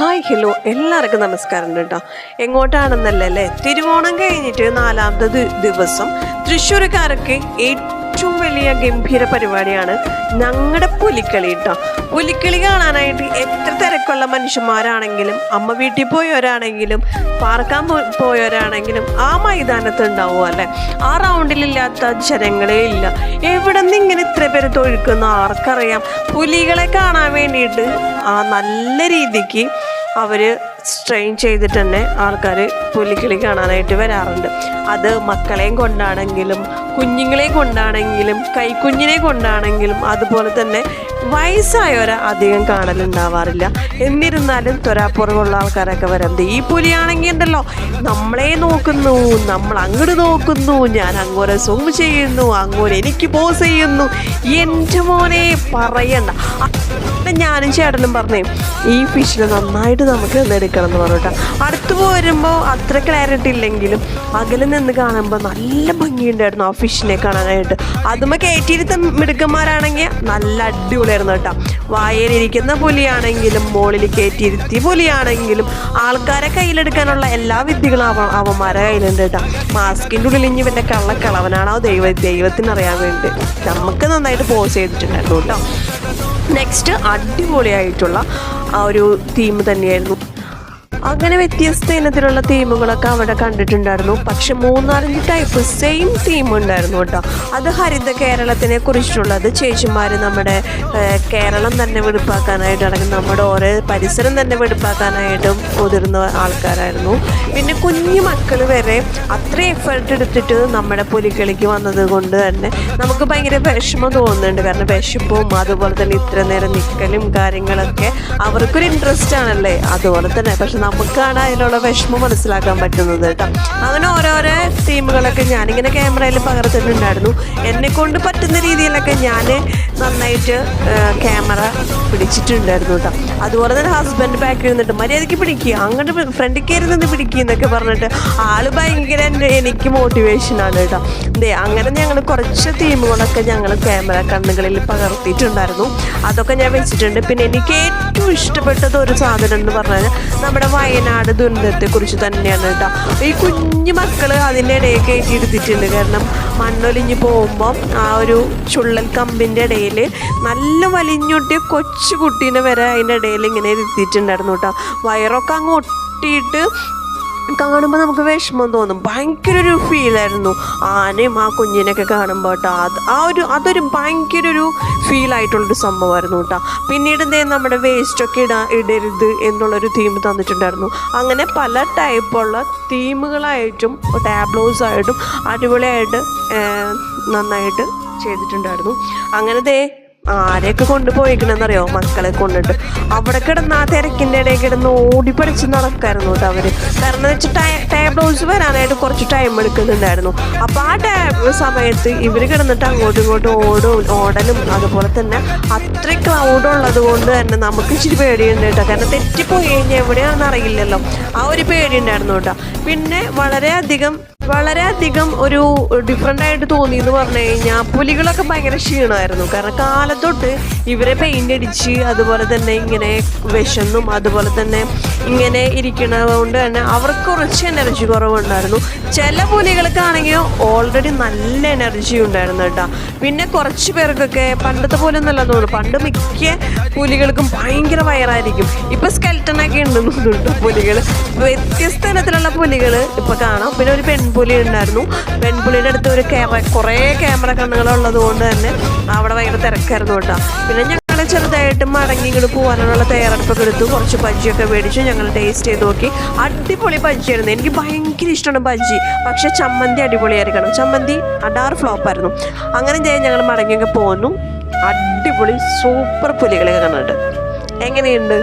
Hi hello. എല്ലാവർക്കും നമസ്കാരം കേട്ടോ എങ്ങോട്ടാണെന്നല്ലേ അല്ലേ? തിരുവോണം കഴിഞ്ഞിട്ട് നാലാമത്തെ ദിവസം തൃശ്ശൂർക്കാരൊക്കെ ഏറ്റവും വലിയ ഗംഭീര പരിപാടിയാണ് ഞങ്ങളുടെ പുലിക്കളി കേട്ടോ പുലിക്കളി കാണാനായിട്ട് എത്ര തിരക്കുള്ള മനുഷ്യന്മാരാണെങ്കിലും അമ്മ വീട്ടിൽ പോയവരാണെങ്കിലും പാർക്കാൻ പോയവരാണെങ്കിലും ആ മൈതാനത്ത് ഉണ്ടാവും അല്ലേ? ആ റൗണ്ടിലില്ലാത്ത ജനങ്ങളേ ഇല്ല. എവിടെ നിന്ന് ഇങ്ങനെ ഇത്ര പേര് തൊഴുക്കുന്ന ആർക്കറിയാം? പുലികളെ കാണാൻ വേണ്ടിയിട്ട് ആ നല്ല രീതിക്ക് അവർ സ്ട്രെയിൻ ചെയ്തിട്ട് തന്നെ ആൾക്കാർ പുലിക്കിളി കാണാനായിട്ട് വരാറുണ്ട്. അത് മക്കളെയും കൊണ്ടാണെങ്കിലും കുഞ്ഞുങ്ങളെയും കൊണ്ടാണെങ്കിലും കൈക്കുഞ്ഞിനെ കൊണ്ടാണെങ്കിലും അതുപോലെ തന്നെ വയസ്സായവരെ അധികം കാണലുണ്ടാവാറില്ല. എന്നിരുന്നാലും ത്വരാപ്പുറമുള്ള ആൾക്കാരൊക്കെ വരാറുണ്ട് ഈ പുലിയാണെങ്കിൽ ഉണ്ടല്ലോ നമ്മളെ നോക്കുന്നു നമ്മൾ അങ്ങോട്ട് നോക്കുന്നു ഞാൻ അങ്ങോട്ട് സൂം ചെയ്യുന്നു അങ്ങോട്ട് എനിക്ക് പോസ് ചെയ്യുന്നു. എന്റെ മോനെ പറയണ്ട. അപ്പം ഞാനും ചേട്ടനും പറഞ്ഞേ ഈ ഫിഷിനെ നന്നായിട്ട് നമുക്ക് എടുക്കണം എന്ന് പറഞ്ഞിട്ട് അടുത്ത് പോരുമ്പോൾ അത്ര ക്ലാരിറ്റി ഇല്ലെങ്കിലും അകലെ നിന്ന് കാണുമ്പോൾ നല്ല ഭംഗിയുണ്ടായിരുന്നു ആ ഫിഷിനെ കാണാനായിട്ട്. അതുമ്മ കയറ്റിയിരുത്ത മിടുക്കന്മാരാണെങ്കിൽ നല്ല അടിപൊളിയായിരുന്നു കേട്ടോ. വായയിലിരിക്കുന്ന പുലിയാണെങ്കിലും മുകളിൽ കയറ്റിയിരുത്തി പുലിയാണെങ്കിലും ആൾക്കാരെ കയ്യിലെടുക്കാനുള്ള എല്ലാ വിദ്യകളും അവ അവന്മാരെ കയ്യിലുണ്ട് കേട്ടോ. മാസ്കിന്റെ ഉള്ളിൽ ഇനി ഇവന്റെ കള്ളക്കളവനാണോ ദൈവ ദൈവത്തിനറിയാൻ വേണ്ടി. നമുക്ക് നന്നായിട്ട് പോസ് ചെയ്തിട്ടുണ്ടായിരുന്നു കേട്ടോ. നെക്സ്റ്റ് അടിപൊളിയായിട്ടുള്ള ആ ഒരു തീം തന്നെയായിരുന്നു. അങ്ങനെ വ്യത്യസ്ത ഇനത്തിലുള്ള തീമുകളൊക്കെ അവിടെ കണ്ടിട്ടുണ്ടായിരുന്നു. പക്ഷെ മൂന്നാലഞ്ച് ടൈപ്പ് സെയിം തീം ഉണ്ടായിരുന്നു കേട്ടോ. അത് ഹരിത കേരളത്തിനെ കുറിച്ചുള്ളത് ചേച്ചിമാർ നമ്മുടെ കേരളം തന്നെ വെടുപ്പാക്കാനായിട്ട് അല്ലെങ്കിൽ നമ്മുടെ ഓരോ പരിസരം തന്നെ വെടുപ്പാക്കാനായിട്ടും മുതിർന്ന ആൾക്കാരായിരുന്നു. പിന്നെ കുഞ്ഞു മക്കൾ വരെ അത്ര എഫേർട്ട് എടുത്തിട്ട് നമ്മുടെ പുലിക്കളിക്ക് വന്നത് കൊണ്ട് തന്നെ നമുക്ക് ഭയങ്കര വിഷമം തോന്നുന്നുണ്ട്. കാരണം വിശപ്പും അതുപോലെ തന്നെ ഇത്ര നേരം നിൽക്കലും കാര്യങ്ങളൊക്കെ അവർക്കൊരു ഇൻട്രസ്റ്റ് ആണല്ലേ? അതുപോലെ തന്നെ. പക്ഷെ നമുക്കാണ് അതിലുള്ള വിഷമം മനസ്സിലാക്കാൻ പറ്റുന്നത് കേട്ടോ. അങ്ങനെ ഓരോരോ തീമുകളൊക്കെ ഞാനിങ്ങനെ ക്യാമറയിൽ പകർത്തിട്ടുണ്ടായിരുന്നു. എന്നെ കൊണ്ട് പറ്റുന്ന രീതിയിലൊക്കെ ഞാൻ നന്നായിട്ട് ക്യാമറ പിടിച്ചിട്ടുണ്ടായിരുന്നു കേട്ടോ. അതുപോലെ തന്നെ ഹസ്ബൻഡ് ബാക്കിൽ നിന്നിട്ട് മര്യാദയ്ക്ക് പിടിക്കുക അങ്ങോട്ട് ഫ്രണ്ടിൽ കയറി നിന്ന് പിടിക്കുക എന്നൊക്കെ പറഞ്ഞിട്ട് ആൾ ഭയങ്കര എനിക്ക് മോട്ടിവേഷനാണ് കേട്ടോ. ദേ അങ്ങനെ ഞങ്ങൾ കുറച്ച് തീമുകളൊക്കെ ഞങ്ങൾ ക്യാമറ കണ്ണുകളിൽ പകർത്തിയിട്ടുണ്ടായിരുന്നു. അതൊക്കെ ഞാൻ വെച്ചിട്ടുണ്ട്. പിന്നെ എനിക്ക് ഏറ്റവും ഇഷ്ടപ്പെട്ടത് ഒരു സാധനം എന്ന് പറഞ്ഞാൽ നമ്മുടെ വയനാട് ദുരന്തത്തെ കുറിച്ച് തന്നെയാണ് കേട്ടോ. ഈ കുഞ്ഞു മക്കൾ അതിന്റെ ഇടയിൽ കയറ്റി എടുത്തിട്ടുണ്ട് കാരണം മണ്ണൊലിഞ്ഞ് പോകുമ്പോൾ ആ ഒരു ചുള്ളൽ കമ്പിന്റെ ഇടയിൽ നല്ല വലിഞ്ഞൊട്ടിയ കൊച്ചു കുട്ടീനെ വരെ അതിന്റെ ഇടയിൽ ഇങ്ങനെ ഇരുത്തിയിട്ടുണ്ടായിരുന്നു കേട്ടോ. വയറൊക്കെ അങ്ങ് ഒട്ടിയിട്ട് കാണുമ്പോൾ നമുക്ക് വിഷമം തോന്നും. ഭയങ്കര ഒരു ഫീലായിരുന്നു ആനയും ആ കുഞ്ഞിനെയൊക്കെ കാണുമ്പോൾ കേട്ടോ അത് ആ ഒരു അതൊരു ഭയങ്കര ഒരു ഫീലായിട്ടുള്ളൊരു സംഭവമായിരുന്നു കേട്ടോ പിന്നീട് എന്തേ നമ്മുടെ വേസ്റ്റൊക്കെ ഇടാ ഇടരുത് എന്നുള്ളൊരു തീം തന്നിട്ടുണ്ടായിരുന്നു. അങ്ങനെ പല ടൈപ്പുള്ള തീമുകളായിട്ടും ടാബ്ലോസ് ആയിട്ടും അടിപൊളിയായിട്ട് നന്നായിട്ട് ചെയ്തിട്ടുണ്ടായിരുന്നു. അങ്ങനെ ദേ ആരെയൊക്കെ കൊണ്ടുപോയിക്കണെന്നറിയോ? മക്കളെ കൊണ്ടിട്ട് അവിടെ കിടന്ന് ആ തിരക്കിന്റെ ഇടയിൽ കിടന്ന് ഓടി നടക്കായിരുന്നു അവർ. കാരണം എന്ന് വെച്ചാൽ ടേബിൾസ് വരാനായിട്ട് കുറച്ച് ടൈം എടുക്കുന്നുണ്ടായിരുന്നു. അപ്പോൾ ആ ടൈം സമയത്ത് ഇവർ കിടന്നിട്ട് അങ്ങോട്ടും ഇങ്ങോട്ടും ഓടും ഓടലും അതുപോലെ തന്നെ അത്ര ക്ലൗഡ് ഉള്ളത് കൊണ്ട് തന്നെ നമുക്ക് ഇച്ചിരി പേടിയുണ്ട് കേട്ടോ. കാരണം തെറ്റിപ്പോയി കഴിഞ്ഞാൽ എവിടെയാണെന്ന് അറിയില്ലല്ലോ. ആ ഒരു പേടി ഉണ്ടായിരുന്നു കേട്ടോ. പിന്നെ വളരെയധികം വളരെയധികം ഒരു ഡിഫറെന്റ് ആയിട്ട് തോന്നി എന്ന് പറഞ്ഞു കഴിഞ്ഞാൽ പുലികളൊക്കെ ഭയങ്കര ക്ഷീണമായിരുന്നു. കാരണം കാലത്തൊട്ട് ഇവരെ പെയിന്റ് അടിച്ച് അതുപോലെ തന്നെ ഇങ്ങനെ വിശന്നും അതുപോലെ തന്നെ ഇങ്ങനെ ഇരിക്കണത് കൊണ്ട് തന്നെ അവർക്ക് കുറച്ച് എനർജി കുറവുണ്ടായിരുന്നു. ചില പുലികൾക്കാണെങ്കിൽ ഓൾറെഡി നല്ല എനർജി ഉണ്ടായിരുന്നു കേട്ടോ. പിന്നെ കുറച്ച് പേർക്കൊക്കെ പണ്ടത്തെ പോലെ ഒന്നല്ല തോന്നുന്നു. പണ്ട് മിക്ക പുലികൾക്കും ഭയങ്കര വയറായിരിക്കും. ഇപ്പൊ സ്കെൽട്ടനൊക്കെ ഉണ്ടെന്ന് തോന്നുന്നുണ്ട് പുലികൾ വ്യത്യസ്ത തരത്തിലുള്ള പുലികൾ ഇപ്പൊ കാണാം. പിന്നെ ഒരു പെൺപുലി ഉണ്ടായിരുന്നു പെൺപുലിയുടെ അടുത്ത് ഒരു ക്യാമറ കുറേ ക്യാമറ കണ്ണുകൾ ഉള്ളത് കൊണ്ട് തന്നെ അവിടെ ഭയങ്കര തിരക്കായിരുന്നു കേട്ടോ. പിന്നെ ഞങ്ങൾ ചെറുതായിട്ട് മടങ്ങി ഇങ്ങോട്ട് പോകാനുള്ള തയ്യാറെടുപ്പൊക്കെ എടുത്തു. കുറച്ച് ബജ്ജിയൊക്കെ മേടിച്ചു ഞങ്ങൾ ടേസ്റ്റ് ചെയ്ത് നോക്കി. അടിപൊളി ബജ്ജിയായിരുന്നു. എനിക്ക് ഭയങ്കര ഇഷ്ടമാണ് ബജ്ജി. പക്ഷെ ചമ്മന്തി അടിപൊളിയായിരിക്കണം. ചമ്മന്തി അടാർ ഫ്ലോപ്പായിരുന്നു അങ്ങനെ ചെയ്യാൻ ഞങ്ങൾ മടങ്ങിയൊക്കെ പോന്നു. അടിപൊളി സൂപ്പർ പുലികളെ കണ്ടിട്ട്. എങ്ങനെയുണ്ട്?